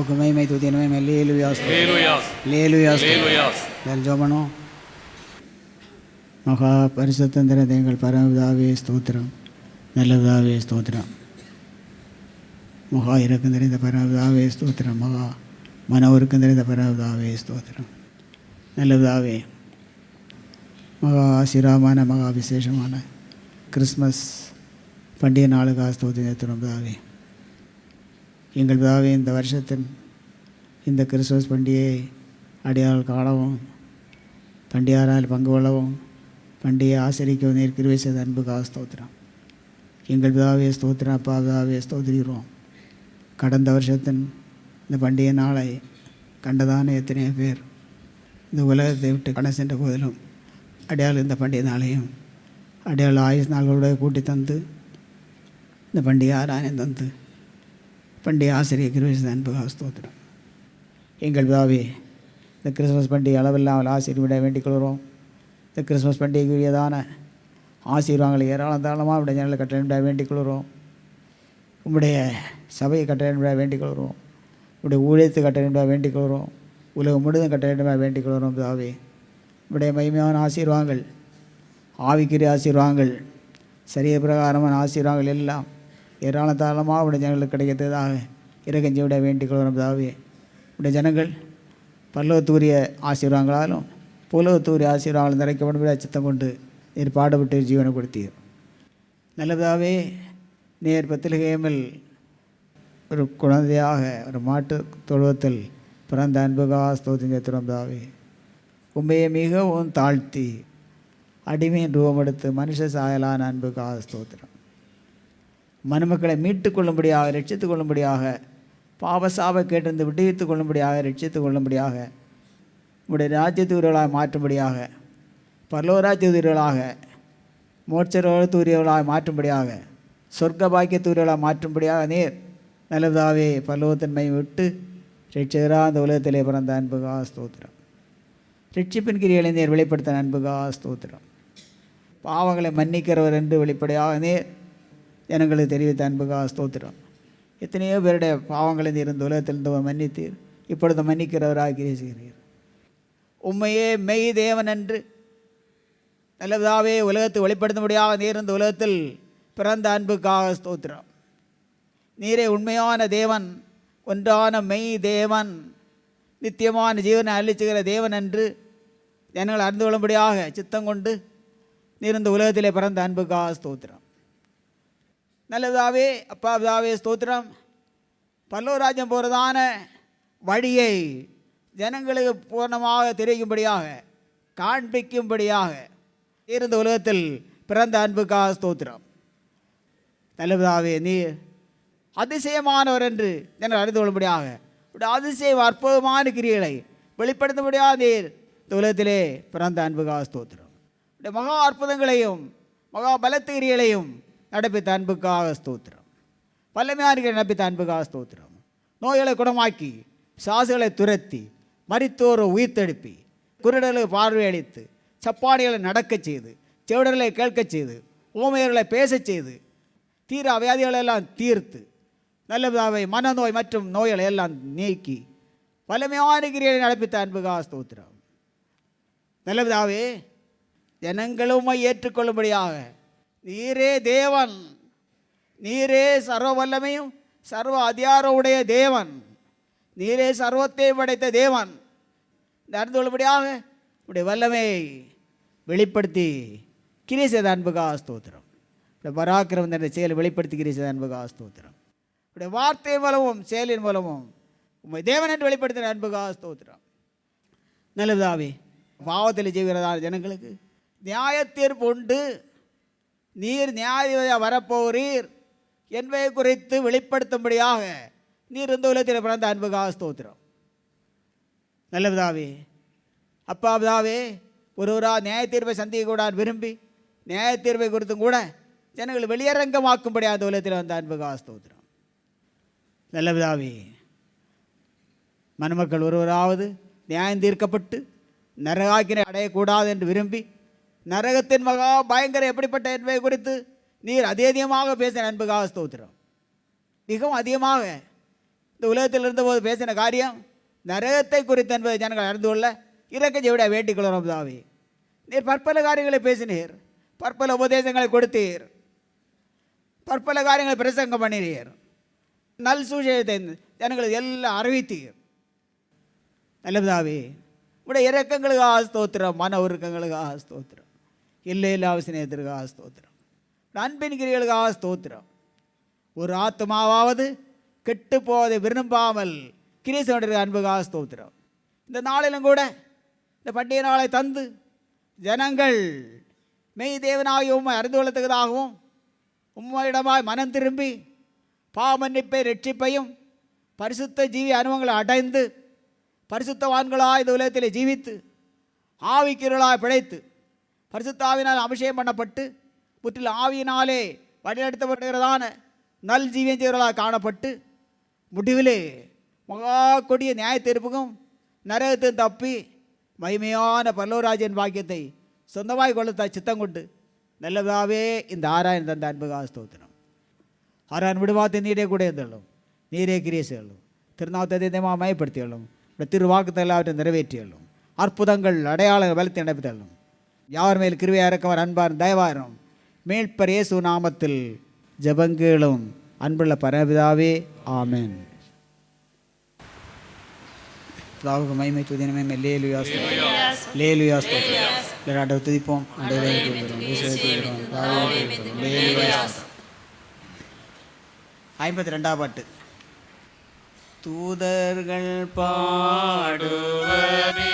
சாவுக்கு மகிமை துதிய மகிமை லேலுயாஸ். லேலுயாஸ். எல்லாரும் ஜோமனோ மகா பரிசுத்தந்திர எங்கள் பரமபிதாவே ஸ்தோத்திரம் நல்லபிதாவே ஸ்தோத்திரம் மகா இறக்கம் நிறைந்த பரமபிதாவே ஸ்தோத்திரம் மகா மன உருக்கம் நிறைந்த பரமபிதாவே ஸ்தோத்திரம் நல்லபிதாவே மகா ஆசிராமான மகா விசேஷமான கிறிஸ்மஸ் பண்டிகை நாளுக்காக ஸ்தோத்திரம் பிதாவே எங்கள் பிதாவே இந்த வருஷத்தின் இந்த கிறிஸ்துமஸ் பண்டிகையை அடியால் காணவும் பண்டிகாரால் பங்கு கொள்ளவும் பண்டிகையை ஆசரிக்கவும் நீர் கிருவை செய்த அன்புக்காக ஸ்தோத்திரம். எங்கள் பிதாவே ஸ்தோத்திரம் அப்பா பிதாவே ஸ்தோத்திரிக்கிறோம். கடந்த வருஷத்தின் இந்த பண்டிகை நாளை கண்டதான எத்தனையோ பேர் இந்த உலகத்தை விட்டு கடை சென்ற போதிலும் அடையாள இந்த பண்டிகை நாளையும் அடையாள ஆயுஷ் நாள்களோட கூட்டி தந்து இந்த பண்டிகை ஆராயம் தந்து பண்டிகை ஆசிரியர் கிருஷ்ண அன்புகா ஸ்தோத்திரம். எங்கள் பிதாவே இந்த கிறிஸ்மஸ் பண்டிகை அளவில்லாமல் ஆசீர்விட வேண்டிக் கொள்கிறோம். இந்த கிறிஸ்மஸ் பண்டிகைக்குரியதான ஆசீர்வாதங்களை ஏராளம் தாராளமாக உடைய ஜனங்களை கட்டளையிட வேண்டிக் கொள்கிறோம். உங்களுடைய சபையை கட்டளையிட வேண்டிக் கொள்கிறோம். உடைய ஊழியத்தை கட்டளையிட வேண்டிக் கொள்கிறோம். உலகம் முழுதும் கட்டளையிட வேண்டிக் கொள்கிறோம் பிதாவே. உடைய மகிமையான ஆசீர்வாதங்கள் ஆவிக்குரிய ஆசீர்வாதங்கள் சரிய பிரகாரமான ஆசீர்வாதங்கள் எல்லாம் ஏராளம் தாராளமாக உடைய ஜனங்களுக்கு கிடைக்கிறதாக இறக்கஞ்சி விட வேண்டிக் கொள்கிறோம் உடைய ஜனங்கள் பல்லவத்தூரிய ஆசீர்வாங்களாலும் புலவத்தூரிய ஆசீர்வாதங்கள் நிறைக்கப்படும் சித்தம் கொண்டு நீர் பாடுபட்டு ஜீவனை கொடுத்தீர். நல்லதாகவே நேர் பத்திலகேமில் ஒரு குழந்தையாக ஒரு மாட்டு தொழுவத்தில் பிறந்த அன்புகா ஸ்தோத்திங்க திறந்தாவே உண்மையை மிகவும் தாழ்த்தி அடிமையின் ரூபமெடுத்து மனுஷ சாயலான அன்புகா ஸ்தோத்திரம். மனுமக்களை மீட்டுக் கொள்ளும்படியாக ரட்சித்து கொள்ளும்படியாக பாவசாப கேட்டிருந்து விடுவித்துக் கொள்ளும்படியாக ரட்சித்து கொள்ளும்படியாக உடைய ராஜ்யத்தூரியர்களாக மாற்றும்படியாக பரலோராஜ்யத்தூரியர்களாக மோட்சரோத்தூரியர்களாக மாற்றும்படியாக சொர்க்க பாக்கியத்தூரியர்களாக மாற்றும்படியாக நேர் நல்லதாவே பல்லவத்தன்மை விட்டு ரட்சகராக அந்த உலகத்திலே பிறந்த அன்புகா ஸ்தோத்திரம். ரட்சிப்பின் கிரிகளை இளைஞர் வெளிப்படுத்த அன்புகா ஸ்தோத்திரம். பாவங்களை மன்னிக்கிறவர் என்று வெளிப்படையாக நேர் ஜனங்களுக்கு தெரிவித்த அன்புக்காக ஸ்தோத்திரம் எத்தனையோ பேருடைய பாவங்களை நீர் உலகத்திலிருந்து மன்னித்தீர். இப்பொழுது மன்னிக்கிறவராக கிரேசுகிறீர் உண்மையே மெய் தேவன் என்று நல்லதாவே உலகத்தை வெளிப்படுத்தும்படியாக நீர் இந்த உலகத்தில் பிறந்த அன்புக்காக ஸ்தோத்திரம். நீரே உண்மையான தேவன் ஒன்றான மெய் தேவன் நித்தியமான ஜீவனை அழிச்சுகிற தேவன் என்று ஜனங்கள் அறிந்து கொள்ளும்படியாக சித்தம் கொண்டு நீர் இந்த உலகத்திலே பிறந்த அன்புக்காக ஸ்தோத்திரம். நல்லதாவே அப்பா பிதாவே ஸ்தோத்திரம். பல்லவராஜ்யம் போகிறதான வழியை ஜனங்களுக்கு பூர்ணமாக தெரிவிக்கும்படியாக காண்பிக்கும்படியாக இருந்த உலகத்தில் பிறந்த அன்புக்காக ஸ்தோத்திரம். நல்லதாவே நீ அதிசயமானவர் என்று ஜனங்கள் அறிந்து கொள்ளும்படியாக உடைய அதிசயம் அற்புதமான கிரியலை வெளிப்படுத்தும்படியாக நீர் இந்த உலகத்திலே பிறந்த அன்புக்காக ஸ்தோத்திரம். மகா அற்புதங்களையும் மகா பலத்து கிரியலையும் நடப்பித்த அன்புக்காக ஸ்தோத்திரம். வல்லமையானிகளை நடப்பித்த அன்புக்காக ஸ்தோத்திரம். நோய்களை குணமாக்கி சாசுகளை துரத்தி மறித்தோரை உயிர்த்தெடுப்பி குருடர்களை பார்வையளித்து சப்பாடிகளை நடக்கச் செய்து செவிடர்களை கேட்கச் செய்து ஓமையர்களை பேசச் செய்து தீர வியாதிகளெல்லாம் தீர்த்து நல்லதாவை மனநோய் மற்றும் நோய்களை எல்லாம் நீக்கி வலிமையான கிரியை நடப்பித்த அன்புகா ஸ்தோத்திரம். நல்லதாவே விதாவே ஜனங்களுமை ஏற்றுக்கொள்ளும்படியாக நீரே தேவன் நீரே சர்வ வல்லமையும் சர்வ அதிகாரம் உடைய தேவன் நீரே சர்வத்தை படைத்த தேவன். நடந்து கொள்ளும்படியாக உடைய வல்லமையை வெளிப்படுத்தி கிரிசத அன்புகா ஸ்தோத்திரம். உடைய என்ற செயலை வெளிப்படுத்தி கிரியை அன்புகா ஸ்தோத்திரம். உடைய வார்த்தை மூலமும் செயலின் மூலமும் உண்மை தேவன் என்று வெளிப்படுத்தின அன்புகா ஸ்தோத்திரம். நல்லதாவே பாவத்தில் செய்கிறதான ஜனங்களுக்கு நியாய தீர்ப்பு உண்டு. நீர் நியாய வரப்போகிறீர் என்பதை குறித்து வெளிப்படுத்தும்படியாக நீர் இந்த உலகத்தில் பிறந்த அன்புகா ஸ்தோத்திரம். நல்லதாவே அப்பா பிதாவே ஒருவராக நியாய தீர்ப்பை சந்திக்கக்கூடாது விரும்பி நியாய தீர்ப்பை குறித்தும் கூட ஜனங்கள் வெளியரங்கமாக்கும்படி அந்த உலகத்தில் வந்த அன்புகா ஸ்தோத்திரம். நல்லவிதாவே மணமக்கள் ஒருவராவது நியாயம் தீர்க்கப்பட்டு நரகாக்கினை அடையக்கூடாது என்று விரும்பி நரகத்தின் மகா பயங்கரம் எப்படிப்பட்ட என்பதை குறித்து நீர் அதிகமாக பேசின அன்புக்காக ஸ்தோத்திரம். மிகவும் அதிகமாக இந்த உலகத்தில் இருந்தபோது பேசின காரியம் நரகத்தை குறித்து என்பதை ஜனங்கள் அறிந்து கொள்ள இறக்க விட வேண்டிக் கொள்கிறோம் தாவி நீர் பற்பல காரியங்களை பேசினீர் பற்பல உபதேசங்களை கொடுத்தீர் பற்பல காரியங்களை பிரசங்கம் பண்ணினீர் நல் சூழ்ச்சியத்தை ஜனங்களுக்கு எல்லாம் அறிவித்தீர். நல்லதாவே உடைய இறக்கங்களுக்காக ஸ்தோத்திரம் மன உருக்கங்களுக்காக ஸ்தோத்திரம். இல்லை இல்லாத சிநேகத்திற்காக ஸ்தோத்திரம். உடைய அன்பின் கிரிகளுக்காக ஸ்தோத்திரம். ஒரு ஆத்மாவாவது கெட்டு போவதை விரும்பாமல் கிரீசனுடைய அன்புக்காக ஸ்தோத்திரம். இந்த நாளிலும் கூட இந்த பண்டிகை நாளை தந்து ஜனங்கள் மெய் தேவனாகிய உண்மை அறிந்து கொள்ளத்தக்கதாகவும் உண்மையிடமாய் மனம் திரும்பி பாவமன்னிப்பை ரட்சிப்பையும் பரிசுத்த ஜீவி அனுபவங்களை அடைந்து பரிசுத்தவான்களாக இந்த உலகத்தில் ஜீவித்து ஆவிக்கிரளாய் பிழைத்து பரிசுத்தாவினால் அபிஷேகம் பண்ணப்பட்டு முற்றிலும் ஆவியினாலே வழிநடத்தப்படுகிறதான நல் ஜீவியஞ்சர்களாக காணப்பட்டு முடிவிலே மகா கொடிய நியாய தீர்ப்புக்கும் நரகத்தையும் தப்பி மகிமையான பல்லவராஜன் பாக்கியத்தை சொந்தமாய் கொள்ளத்தா சித்தம் கொண்டு நல்லதாகவே இந்த ஆராயன் தந்த அன்புகாக ஸ்தோத்திரம். ஆராயன் விடுவாத்தை நீரே கூட இருந்தள்ளும் நீரே கிரியை செய்யலும். திருநாவத்தை தேமா மயப்படுத்தியள்ளும் திருவாக்குத்தை எல்லாவற்றையும் நிறைவேற்றியள்ளும் அற்புதங்கள் அடையாள வலுத்தி நடப்பித்தள்ளும் யார் மேல் கிருவையா இருக்கவர் அன்பார் தயவாரும் மேல்பர் இயேசு நாமத்தில் ஜபங்கேளும் அன்புள்ள பரபிதாவே ஆமென். பிதாவுக்கு மகிமை துதினமே லேலுயா லேலுயா ஆண்டவர் துதிப்போம். ஆண்டவரே துதிக்கிறோம். இயேசுவை துதிக்கிறோம். பிதாவை துதிக்கிறோம். லேலுயா ஐம்பத்தி ரெண்டாம் பாட்டு. தூதர்கள் பாடுவரே